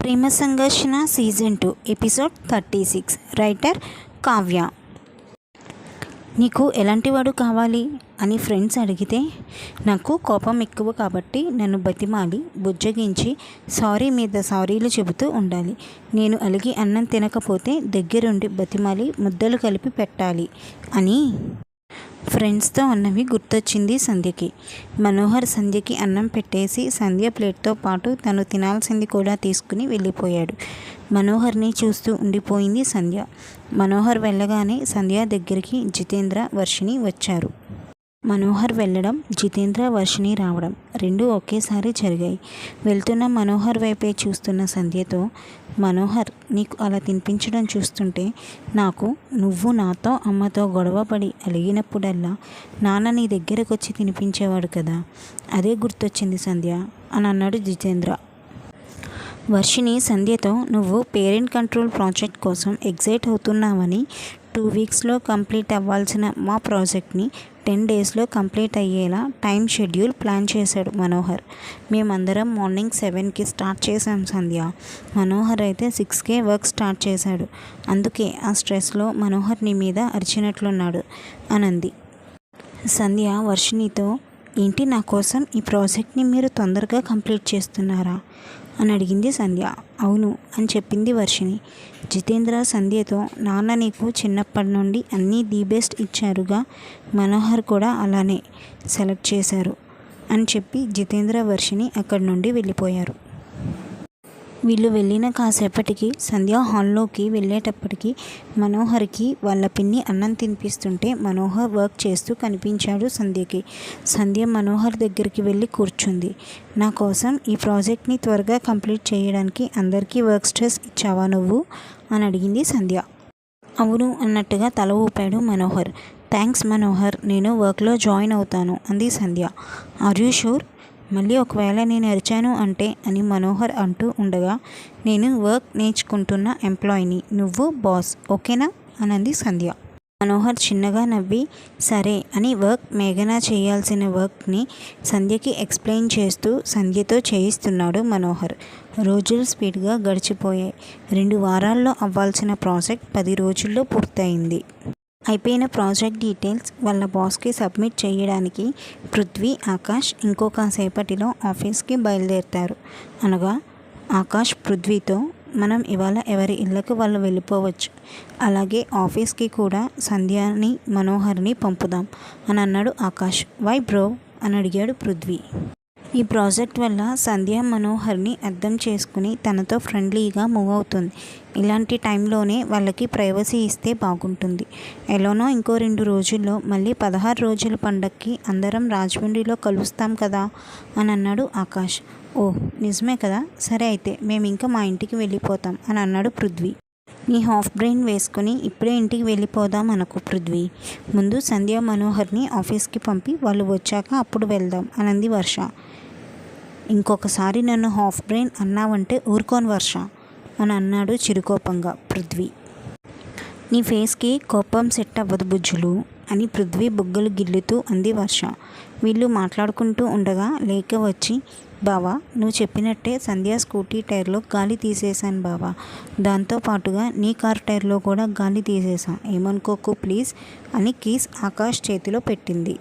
Prema Sangharshana season two episode thirty six. Writer Kavya. నీకు ఎలాంటి వాడు కావాలి అని ఫ్రెండ్స్ అడిగితే నాకు కోపం ఎక్కువ కాబట్టి నన్ను బతిమాలి బుజ్జగించి సారీ మీద సారీలు చెబుతూ ఉండాలి. నేను అలిగి అన్నం తినకపోతే దగ్గరుండి బతిమాలి ముద్దలు కలిపి పెట్టాలి అని ఫ్రెండ్స్తో ఉన్నవి గుర్తొచ్చింది సంధ్యకి. మనోహర్ సంధ్యకి అన్నం పెట్టేసి సంధ్య ప్లేట్తో పాటు తను తినాల్సింది కూడా తీసుకుని వెళ్ళిపోయాడు. మనోహర్ని చూస్తూ ఉండిపోయింది సంధ్య. మనోహర్ వెళ్ళగానే సంధ్య దగ్గరికి జితేంద్ర వర్షిణి వచ్చారు. మనోహర్ వెళ్ళడం జితేంద్ర వర్షిణి రావడం రెండు ఒకేసారి జరిగాయి. వెళ్తున్న మనోహర్ వైపే చూస్తున్న సంధ్యతో మనోహర్ నీకు అలా తినిపించడం చూస్తుంటే నాకు నువ్వు నాతో అమ్మతో గొడవపడి అలిగినప్పుడల్లా నాన్న నీ దగ్గరకు వచ్చి తినిపించేవాడు కదా అదే గుర్తొచ్చింది సంధ్య అని అన్నాడు జితేంద్ర. వర్షిని సంధ్యతో నువ్వు పేరెంట్ కంట్రోల్ ప్రాజెక్ట్ కోసం ఎగ్జైట్ అవుతున్నావని టూ వీక్స్లో కంప్లీట్ అవ్వాల్సిన మా ప్రాజెక్ట్ని టెన్ డేస్లో కంప్లీట్ అయ్యేలా టైం షెడ్యూల్ ప్లాన్ చేశాడు మనోహర్. మేమందరం మార్నింగ్ సెవెన్కి స్టార్ట్ చేశాం సంధ్య. మనోహర్ అయితే సిక్స్కే వర్క్ స్టార్ట్ చేశాడు. అందుకే ఆ స్ట్రెస్లో మనోహర్ నీ మీద అరిచినట్లున్నాడు అనంది. సంధ్య వర్షినితో ఏంటి నా కోసం ఈ ప్రాజెక్ట్ని మీరు తొందరగా కంప్లీట్ చేస్తున్నారా? అని అడిగింది సంధ్య. అవును అని చెప్పింది వర్షిణి. జితేంద్ర సంధ్యతో నాన్న నీకు చిన్నప్పటి నుండి అన్నీ ది బెస్ట్ ఇచ్చారుగా. మనోహర్ కూడా అలానే సెలెక్ట్ చేశారు అని చెప్పి జితేంద్ర వర్షిని అక్కడి నుండి వెళ్ళిపోయారు. వీళ్ళు వెళ్ళిన కాసేపటికి సంధ్యా హాల్లోకి వెళ్ళేటప్పటికి మనోహర్కి వాళ్ళ పిన్ని అన్నం తినిపిస్తుంటే మనోహర్ వర్క్ చేస్తూ కనిపించాడు సంధ్యకి. సంధ్య మనోహర్ దగ్గరికి వెళ్ళి కూర్చుంది. నా కోసం ఈ ప్రాజెక్ట్ని త్వరగా కంప్లీట్ చేయడానికి అందరికీ వర్క్ స్ట్రెస్ ఇచ్చావా నువ్వు? అని అడిగింది సంధ్య. అవును అన్నట్టుగా తల ఊపాడు మనోహర్. థ్యాంక్స్ మనోహర్ నేను వర్క్లో జాయిన్ అవుతాను అంది సంధ్య. ఆర్ యూ షూర్ మళ్ళీ ఒకవేళ నేను అరిచాను అంటే అని మనోహర్ అంటూ ఉండగా నేను వర్క్ నేర్చుకుంటున్న ఎంప్లాయీని. నువ్వు బాస్ ఓకేనా? అనంది సంధ్య. మనోహర్ చిన్నగా నవ్వి సరే అని వర్క్ మేఘన చేయాల్సిన వర్క్ని సంధ్యకి ఎక్స్ప్లెయిన్ చేస్తూ సంధ్యతో చేయిస్తున్నాడు మనోహర్. రోజులు స్పీడ్గా గడిచిపోయాయి. రెండు వారాల్లో అవ్వాల్సిన ప్రాజెక్ట్ పది రోజుల్లో పూర్తయింది. అయిపోయిన ప్రాజెక్ట్ డీటెయిల్స్ వాళ్ళ బాస్కి సబ్మిట్ చేయడానికి పృథ్వీ ఆకాష్ ఇంకో కాసేపటిలో ఆఫీస్కి బయలుదేరుతారు. అనగా ఆకాష్ పృథ్వీతో మనం ఇవాళ ఎవరి ఇళ్ళకు వాళ్ళు వెళ్ళిపోవచ్చు. అలాగే ఆఫీస్కి కూడా సంధ్యాని మనోహర్ని పంపుదాం అని అన్నాడు ఆకాష్. Why bro? అని అడిగాడు పృథ్వీ. ఈ ప్రాజెక్ట్ వల్ల సంధ్య మనోహర్ని అర్థం చేసుకుని తనతో ఫ్రెండ్లీగా మూవ్ అవుతుంది. ఇలాంటి టైంలోనే వాళ్ళకి ప్రైవసీ ఇస్తే బాగుంటుంది. ఎలానో ఇంకో రెండు రోజుల్లో మళ్ళీ పదహారు రోజుల పండక్కి అందరం రాజమండ్రిలో కలుస్తాం కదా అని అన్నాడు ఆకాష్. ఓ నిజమే కదా? సరే అయితే మేము ఇంకా మా ఇంటికి వెళ్ళిపోతాం అని అన్నాడు పృథ్వీ. నీ హాఫ్ బ్రెయిన్ వేసుకుని ఇప్పుడే ఇంటికి వెళ్ళిపోదాం అనకు పృథ్వీ. ముందు సంధ్య మనోహర్ని ఆఫీస్కి పంపి వాళ్ళు వచ్చాక అప్పుడు వెళ్దాం అనంది వర్ష. ఇంకొకసారి నన్ను హాఫ్ బ్రెయిన్ అన్నావంటే ఊరుకోని వర్ష అని అన్నాడు చిరుకోపంగా పృథ్వీ. నీ ఫేస్కి కోపం సెట్ అవ్వదు బుజ్జులు అని పృథ్వీ బుగ్గలు గిల్లుతూ అంది వర్ష. వీళ్ళు మాట్లాడుకుంటూ ఉండగా లేక వచ్చి బావా నువ్వు చెప్పినట్టే సంధ్య స్కూటీ టైర్లో గాలి తీసేశాను బావా. దాంతో పాటుగా నీ కార్ టైర్లో కూడా గాలి తీసేసా ఏమనుకోకు ప్లీజ్ అని కీస్ ఆకాష్ చేతిలో పెట్టింది.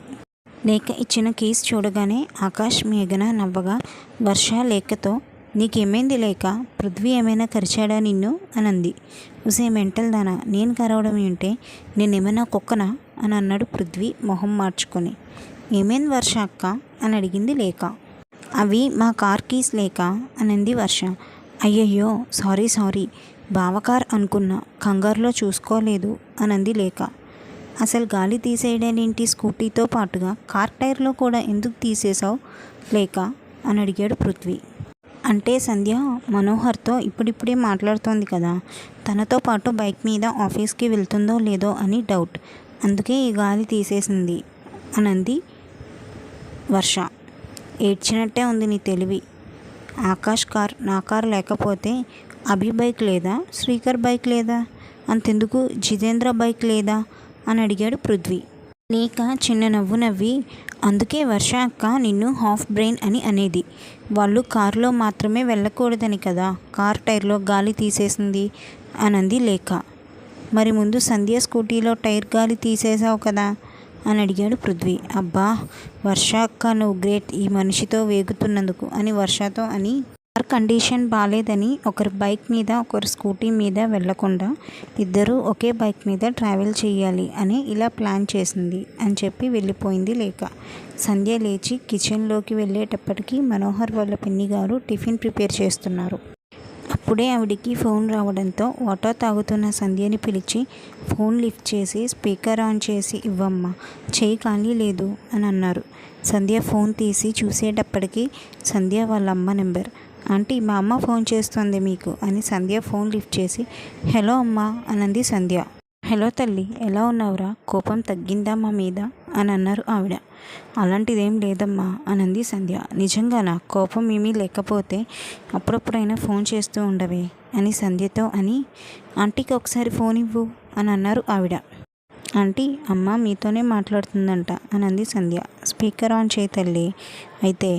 లేఖ ఇచ్చిన కీస్ చూడగానే ఆకాష్ మేఘన నవ్వగా వర్ష లేఖతో నీకేమైంది లేక పృథ్వీ ఏమైనా కరిచాడా నిన్ను? అనంది. అంది ఉసే మెంటల్ దానా? నేను కరవడం ఏంటే? నేనేమైనా కుక్కనా? అని అన్నాడు పృథ్వీ మొహం మార్చుకొని. ఏమైంది వర్ష అక్క? అని అడిగింది లేక అవి మా కార్ కీస్ లేక అనింది వర్ష. అయ్యయ్యో సారీ సారీ. బావకార్ అనుకున్నా. కంగారులో చూసుకోలేదు అనంది లేక అసలు గాలి తీసేయడానేంటి స్కూటీతో పాటుగా? కార్ టైర్లో కూడా ఎందుకు తీసేసావు లేక? అని అడిగాడు పృథ్వీ. అంటే సంధ్య మనోహర్తో ఇప్పుడిప్పుడే మాట్లాడుతోంది కదా. తనతో పాటు బైక్ మీద ఆఫీస్కి వెళ్తుందో లేదో అని డౌట్. అందుకే ఈ గాలి తీసేసింది అనంది వర్ష. ఏడ్చినట్టే ఉంది నీ తెలివి. ఆకాష్ కార్ నా కార్ లేకపోతే అభి బైక్ లేదా? శ్రీకర్ బైక్ లేదా? అంతెందుకు? జితేంద్ర బైక్ లేదా? అని అడిగాడు పృథ్వీ. లేక చిన్న నవ్వు నవ్వి అందుకే వర్ష అక్క నిన్ను హాఫ్ బ్రెయిన్ అని అనేది. వాళ్ళు కారులో మాత్రమే వెళ్ళకూడదని కదా కార్ టైర్లో గాలి తీసేసింది అనంది లేక. మరి ముందు సంధ్య స్కూటీలో టైర్ గాలి తీసేసావు కదా అని అడిగాడు పృథ్వీ. అబ్బా వర్ష అక్క నువ్వు గ్రేట్ ఈ మనిషితో వేగుతున్నందుకు అని వర్షతో అని కార్ కండిషన్ బాగాలేదని ఒకరు బైక్ మీద ఒకరు స్కూటీ మీద వెళ్ళకుండా ఇద్దరూ ఒకే బైక్ మీద ట్రావెల్ చేయాలి అని ఇలా ప్లాన్ చేసింది అని చెప్పి వెళ్ళిపోయింది లేక సంధ్య లేచి కిచెన్లోకి వెళ్ళేటప్పటికి మనోహర్ వాళ్ళ పిన్ని గారు టిఫిన్ ప్రిపేర్ చేస్తున్నారు. అప్పుడే ఆవిడికి ఫోన్ రావడంతో వాటర్ తాగుతున్న సంధ్యని పిలిచి ఫోన్ లిఫ్ట్ చేసి స్పీకర్ ఆన్ చేసి ఇవ్వమ్మా చేయి ఖాళీ లేదు అని అన్నారు. సంధ్య ఫోన్ తీసి చూసేటప్పటికి సంధ్య వాళ్ళ అమ్మ నెంబర్ ఆంటీ మా అమ్మ ఫోన్ చేస్తుంది మీకు అని సంధ్య ఫోన్ లిఫ్ట్ చేసి హలో అమ్మా అనంది సంధ్య. హలో తల్లి ఎలా ఉన్నావురా? కోపం తగ్గిందా మా మీద? అని అన్నారు ఆవిడ. అలాంటిదేం లేదమ్మా అనంది సంధ్య. నిజంగానా? కోపం ఏమీ లేకపోతే అప్పుడప్పుడైనా ఫోన్ చేస్తూ ఉండవే అని సంధ్యతో అని ఆంటీకి ఒకసారి ఫోన్ ఇవ్వు అని అన్నారు ఆవిడ. ఆంటీ అమ్మ మీతోనే మాట్లాడుతుందంట అనంది సంధ్య. స్పీకర్ ఆన్ చేయి తల్లి అయితే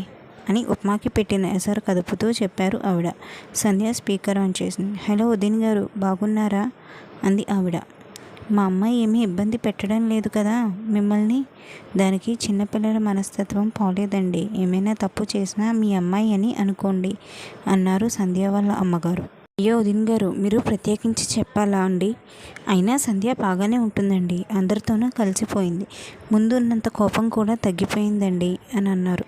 అని ఉప్మాకి పెట్టిన ఎసరు కదుపుతూ చెప్పారు ఆవిడ. సంధ్య స్పీకర్ ఆన్ చేసింది. హలో ఉదయన్ గారు బాగున్నారా? అంది ఆవిడ. మా అమ్మాయి ఏమీ ఇబ్బంది పెట్టడం లేదు కదా మిమ్మల్ని. దానికి చిన్నపిల్లల మనస్తత్వం పోలేదండి. ఏమైనా తప్పు చేసినా మీ అమ్మాయి అని అనుకోండి అన్నారు సంధ్య వాళ్ళ అమ్మగారు. అయ్యో ఉదిన్ గారు మీరు ప్రత్యేకించి చెప్పాలా అండి? అయినా సంధ్య బాగానే ఉంటుందండి. అందరితోనూ కలిసిపోయింది. ముందు ఉన్నంత కోపం కూడా తగ్గిపోయిందండి అని అన్నారు.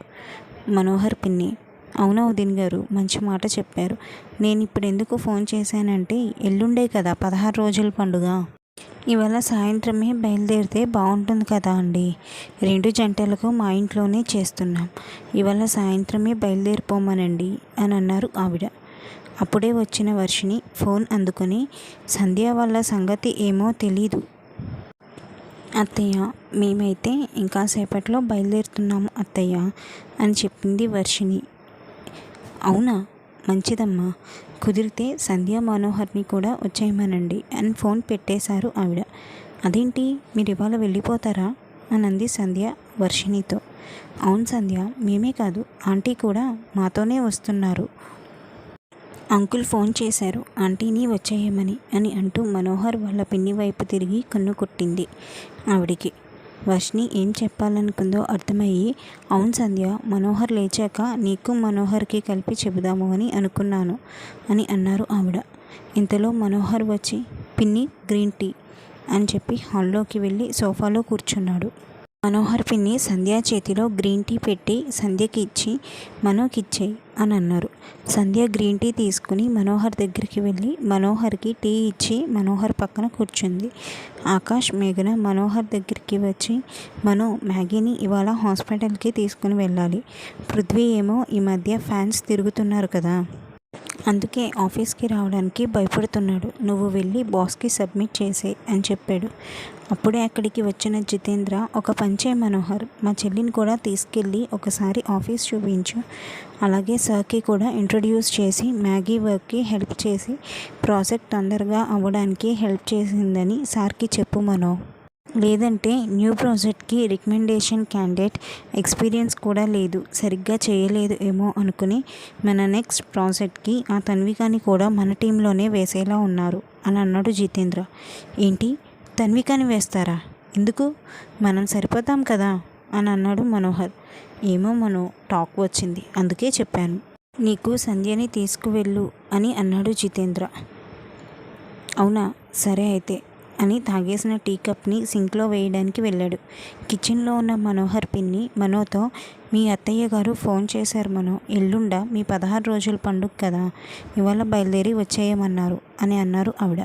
మనోహర్ పిన్ని. అవునా ఉదిన్ గారు? మంచి మాట చెప్పారు. నేను ఇప్పుడు ఎందుకు ఫోన్ చేశానంటే ఎల్లుండే కదా పదహారు రోజుల పండుగ. ఇవాళ సాయంత్రమే బయలుదేరితే బాగుంటుంది కదా అండి. రెండు జంటలకు మా ఇంట్లోనే చేస్తున్నాం. ఇవాళ సాయంత్రమే బయలుదేరిపోమనండి అని అన్నారు ఆవిడ. అప్పుడే వచ్చిన వర్షిని ఫోన్ అందుకొని సంధ్య వాళ్ళ సంగతి ఏమో తెలీదు. అత్తయ్య మేమైతే ఇంకా సేపట్లో బయలుదేరుతున్నాము అత్తయ్య అని చెప్పింది వర్షిణి. అవునా? మంచిదమ్మా. కుదిరితే సంధ్యా మనోహర్ని కూడా వచ్చేయమనండి అని ఫోన్ పెట్టేశారు ఆవిడ. అదేంటి? మీరు ఇవాళ వెళ్ళిపోతారా? అనంది సంధ్య వర్షిణితో. అవును సంధ్య మేమే కాదు ఆంటీ కూడా మాతోనే వస్తున్నారు. అంకుల్ ఫోన్ చేశారు. ఆంటీని వచ్చేయమని అని అంటూ మనోహర్ వాళ్ళ పిన్ని వైపు తిరిగి కన్ను కొట్టింది ఆవిడికి. వర్షిని ఏం చెప్పాలనుకుందో అర్థమయ్యి అవును సంధ్య మనోహర్ లేచాక నీకు మనోహర్కి కలిపి చెబుదాము అని అనుకున్నాను అని అన్నారు ఆవిడ. ఇంతలో మనోహర్ వచ్చి పిన్ని గ్రీన్ టీ అని చెప్పి హాల్లోకి వెళ్ళి సోఫాలో కూర్చున్నాడు. మనోహర్ పిన్ని సంధ్య చేతిలో గ్రీన్ టీ పెట్టి సంధ్యకి ఇచ్చి మనోకి ఇచ్చేయి అని అన్నారు. సంధ్య గ్రీన్ టీ తీసుకుని మనోహర్ దగ్గరికి వెళ్ళి మనోహర్కి టీ ఇచ్చి మనోహర్ పక్కన కూర్చుంది. ఆకాష్ మేఘన మనోహర్ దగ్గరికి వచ్చి మనో మ్యాగీని ఇవాళ హాస్పిటల్కి తీసుకుని వెళ్ళాలి. పృథ్వీ ఏమో ఈ మధ్య ఫ్యాన్స్ తిరుగుతున్నారు కదా. అందుకే ఆఫీస్కి రావడానికి భయపడుతున్నాడు. నువ్వు వెళ్ళి బాస్కి సబ్మిట్ చేసే అని చెప్పాడు. అప్పుడే అక్కడికి వచ్చిన జితేంద్ర ఒక పంచే మనోహర్ మా చెల్లిని కూడా తీసుకెళ్ళి ఒకసారి ఆఫీస్ చూపించు. అలాగే సార్కి కూడా ఇంట్రడ్యూస్ చేసి మ్యాగీ వర్క్కి హెల్ప్ చేసి ప్రాజెక్ట్ తొందరగా అవ్వడానికి హెల్ప్ చేసిందని సార్కి చెప్పు మనో. లేదంటే న్యూ ప్రాజెక్ట్కి రికమెండేషన్ క్యాండిడేట్ ఎక్స్పీరియన్స్ కూడా లేదు. సరిగ్గా చేయలేదు ఏమో అనుకుని మన నెక్స్ట్ ప్రాజెక్ట్కి ఆ తన్వికాని కూడా మన టీంలోనే వేసేలా ఉన్నారు అని అన్నాడు జితేంద్ర. ఏంటి? తన్వికాని వేస్తారా? ఎందుకు? మనం సరిపోతాం కదా అని అన్నాడు మనోహర్. ఏమో మనో టాక్ వచ్చింది. అందుకే చెప్పాను. నీకు సంధ్యని తీసుకువెళ్ళు అని అన్నాడు జితేంద్ర. అవునా? సరే అయితే. అని తాగేసిన టీ కప్ని సింక్లో వేయడానికి వెళ్ళాడు. కిచెన్లో ఉన్న మనోహర్ పిన్ని మనోతో మీ అత్తయ్య గారు ఫోన్ చేశారు మనో ఎల్లుండా మీ పదహారు రోజుల పండుగ కదా ఇవాళ బయలుదేరి వచ్చేయమన్నారు అని అన్నారు ఆవిడ.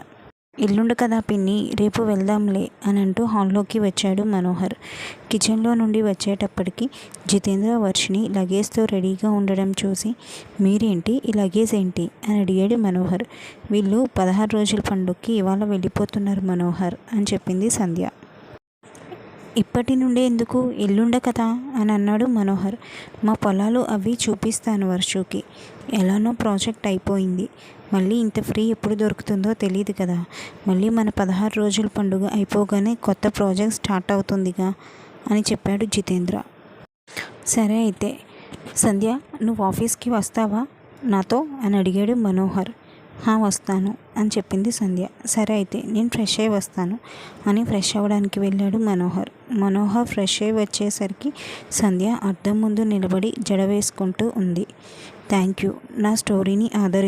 ఎల్లుండి కదా పిన్ని రేపు వెళ్దాంలే అని అంటూ హాల్లోకి వచ్చాడు మనోహర్. కిచెన్లో నుండి వచ్చేటప్పటికి జితేంద్ర వర్షిని లగేజ్తో రెడీగా ఉండడం చూసి మీరేంటి? ఈ లగేజ్ ఏంటి? అని అడిగాడు మనోహర్. వీళ్ళు పదహారు రోజుల పండుగకి ఇవాళ వెళ్ళిపోతున్నారు మనోహర్ అని చెప్పింది సంధ్య. ఇప్పటి నుండే ఎందుకు ఎల్లుండ కదా అని అన్నాడు మనోహర్. మా పొలాలు అవి చూపిస్తాను వర్షుకి. ఎలానో ప్రాజెక్ట్ అయిపోయింది. మళ్ళీ ఇంత ఫ్రీ ఎప్పుడు దొరుకుతుందో తెలియదు కదా. మళ్ళీ మన పదహారు రోజుల పండుగ అయిపోగానే కొత్త ప్రాజెక్ట్ స్టార్ట్ అవుతుందిగా అని చెప్పాడు జితేంద్ర. సరే అయితే సంధ్య నువ్వు ఆఫీస్కి వస్తావా? నాతో? అని అడిగాడు మనోహర్. "హా, వస్తాను అని చెప్పింది సంధ్య. సరే అయితే నేను ఫ్రెష్ అయ్యి వస్తాను అని ఫ్రెష్ అవ్వడానికి వెళ్ళాడు మనోహర్. మనోహర్ ఫ్రెష్ అయ్యి వచ్చేసరికి సంధ్య అద్దం ముందు నిలబడి జడ వేసుకుంటూ ఉంది. థ్యాంక్ యూ నా స్టోరీని ఆదరి